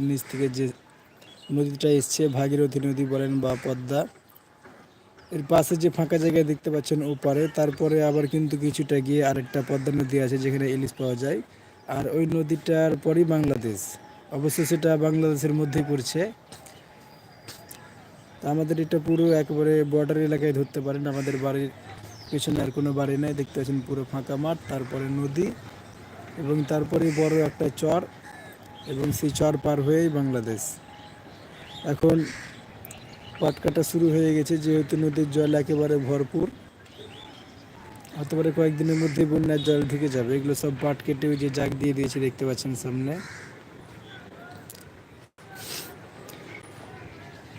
নিচ থেকে যে নদীটা এসছে, ভাগীরথী নদী বলেন বা পদ্মা। এর পাশে যে ফাঁকা জায়গায় দেখতে পাচ্ছেন ওপারে, তারপরে আবার কিন্তু কিছুটা গিয়ে আরেকটা পদ্মা নদী আছে যেখানে ইলিশ পাওয়া যায়। আর ওই নদীটার পরই বাংলাদেশ। অবশ্য সেটা বাংলাদেশের মধ্যেই পড়ছে। আমাদের এটা পুরো একেবারে বর্ডার এলাকায় ধরতে পারেন। আমাদের বাড়ির পেছনে আর কোনো বাড়ি নেই। দেখতে পাচ্ছেন পুরো ফাঁকা মাঠ, তারপরে নদী এবং তারপরে বড় একটা চর। এবং সেই চর পার হয়েই বাংলাদেশ। এখন পাট কাটা শুরু হয়ে গেছে, যেহেতু নদীর জল একেবারে ভরপুর। হতে পারে কয়েকদিনের মধ্যে বন্যার জল ঢুকে যাবে। এগুলো সব পাট কেটে ওই যে জাগ দিয়ে দিয়েছে, দেখতে পাচ্ছেন সামনে।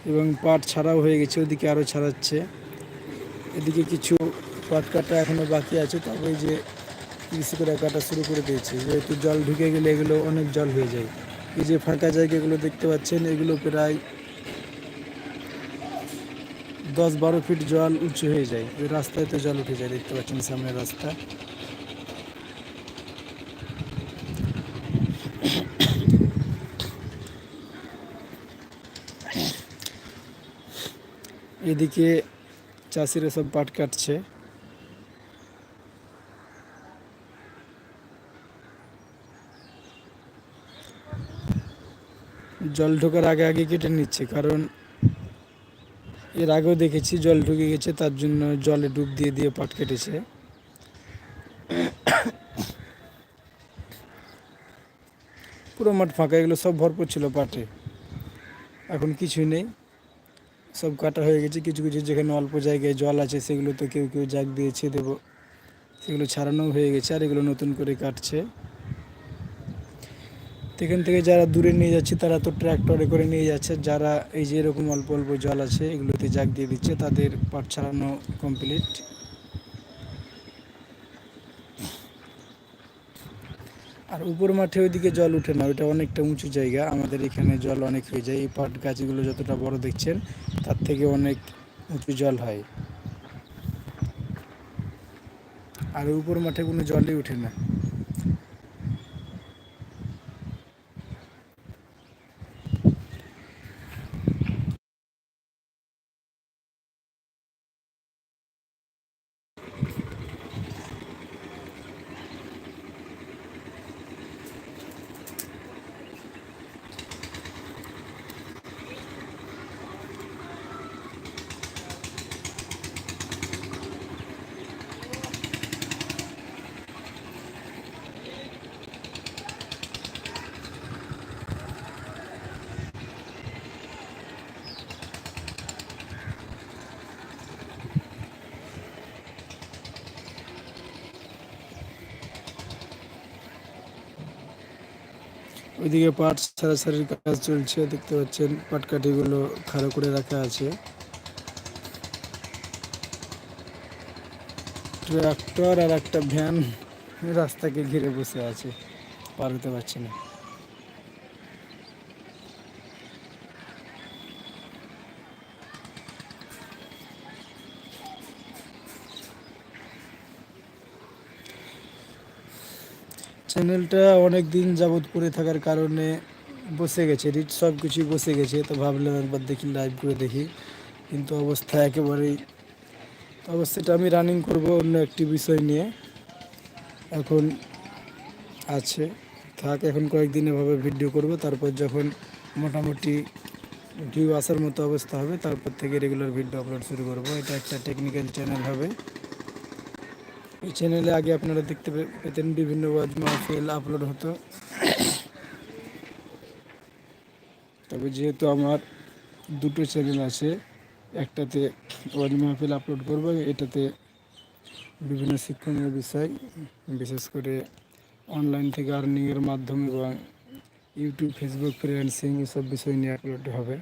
এবং পাট ছাড়াও হয়ে গেছে, ওদিকে আরও ছাড়াচ্ছে। এদিকে কিছু পাট কাটা এখনও বাকি আছে, তবে এই যে কৃষকরা কাটা শুরু করে দিয়েছে। যেহেতু জল ঢুকে গেলে এগুলো অনেক জল হয়ে যায়। এই যে ফাঁকা জায়গাগুলো দেখতে পাচ্ছেন, এগুলো প্রায় দশ বারো ফিট জল উঁচু হয়ে যায়। রাস্তায় তো জল উঠে যায়, দেখতে পাচ্ছেন সামনের রাস্তা। এদিকে চাষিরা সব পাট কাটছে। জল ঢোকার আগে আগে কেটে নিচ্ছে, কারণ এর আগেও দেখেছি জল ঢুকে গেছে, তার জন্য জলে ডুব দিয়ে দিয়ে পাট কেটেছে। পুরো মাঠ ফাঁকা, এগুলো সব ভরপুর ছিল পাটে। এখন কিছুই নেই। সব কাটা হয়ে গেছে, কিছু কিছু যেখানে অল্প জায়গায় জল আছে সেগুলো তো কেউ কেউ জাগ দিয়েছে, দেবো সেগুলো ছাড়ানো হয়ে গেছে, আর এগুলো নতুন করে কাটছে। এখান থেকে যারা দূরে নিয়ে যাচ্ছে, তারা তো ট্র্যাক্টরে করে নিয়ে যাচ্ছে। যারা এই যে এরকম অল্প অল্প জল আছে, এগুলোতে জাগ দিয়ে দিচ্ছে, তাদের পাট ছাড়ানো কমপ্লিট আর উপর মাঠে ওইদিকে জল উঠে না, ওইটা অনেকটা উঁচু জায়গা। আমাদের এখানে জল অনেক হয়ে যায়। এই পাট গাছগুলো যতটা বড় দেখছেন, তার থেকে অনেক উঁচু জল হয়। আর উপর মাঠে কোনো জলই উঠে না। ওইদিকে পাট সারাসারির কাজ চলছে, দেখতে পাচ্ছেন পাটকাঠিগুলো খাড়া করে রাখা আছে। ট্রাক্টর আর একটা ভ্যান রাস্তাকে ঘিরে বসে আছে, পার হতে পারছে না। চ্যানেলটা অনেক দিন যাবৎ পড়ে থাকার কারণে বসে গেছে রিচ সব কিছুই বসে গেছে, তো ভাবলাম একবার দেখি লাইভ করে দেখি। কিন্তু অবস্থা একেবারেই অবস্থাটা আমি রানিং করব অন্য একটি বিষয় নিয়ে। এখন আছে, থাক, এখন কয়েকদিন এভাবে ভিডিও করব, তারপর যখন মোটামুটি ভিউ আসার মতো অবস্থা হবে, তারপর থেকে রেগুলার ভিডিও আপলোড শুরু করব। এটা একটা টেকনিক্যাল চ্যানেল হবে। এই চ্যানেলে আগে আপনারা দেখতে পেতেন বিভিন্ন ওয়াজ মাহফিল আপলোড হতো। তবে যেহেতু আমার দুটো চ্যানেল আছে, একটাতে ওয়াজ মাহফিল আপলোড করব, এটাতে বিভিন্ন শিক্ষণীয় বিষয়, বিশেষ করে অনলাইন থেকে আর্নিংয়ের মাধ্যমে এবং ইউটিউব ফেসবুক ফ্রিল্যান্সিং এসব বিষয় নিয়ে আপলোড হবে।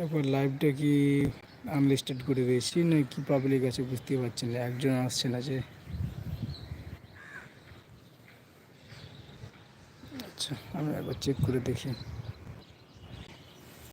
এরপর লাইভটা কি আনলিস্টেড করে দিয়েছি, না কি পাবলিক আছে বুঝতে পারছি না, একজন আসছে না যে। আচ্ছা আমি একবার চেক করে দেখি।